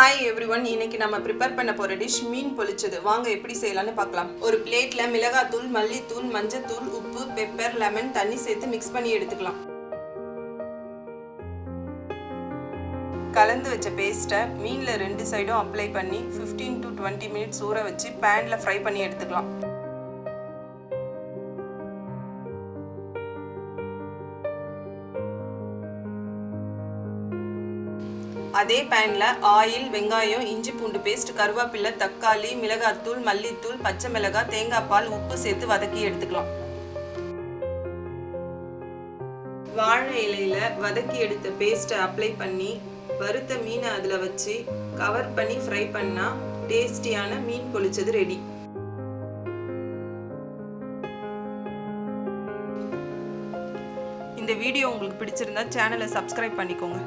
Hi every one இன்னைக்கு நம்ம prepare பண்ண போகிற டிஷ் மீன் பொழிச்சது வாங்க எப்படி செய்யலாம்னு பார்க்கலாம். ஒரு பிளேட்டில் மிளகாத்தூள் மல்லித்தூள் மஞ்சத்தூள் உப்பு பெப்பர் லெமன் தண்ணி சேர்த்து மிக்ஸ் பண்ணி எடுத்துக்கலாம். கலந்து வச்ச பேஸ்ட்டை மீனில் ரெண்டு சைடும் அப்ளை பண்ணி 15 டு டுவெண்ட்டி மினிட்ஸ் ஊற வச்சு பேனில் ஃப்ரை பண்ணி எடுத்துக்கலாம். அதே பேனில் ஆயில் வெங்காயம் இஞ்சி பூண்டு பேஸ்ட் கருவேப்பிலை தக்காளி மிளகாத்தூள் மல்லித்தூள் பச்சை மிளகாய் தேங்காய் பால் உப்பு சேர்த்து வதக்கி எடுத்துக்கலாம். வாழை இலையில் வதக்கி எடுத்த பேஸ்ட்டை அப்ளை பண்ணி வறுத்த மீனை அதில் வச்சு கவர் பண்ணி ஃப்ரை பண்ணால் டேஸ்டியான மீன் பொழிச்சது ரெடி இந்த வீடியோ உங்களுக்கு பிடிச்சிருந்தா சேனலை சப்ஸ்கிரைப் பண்ணிக்கோங்க.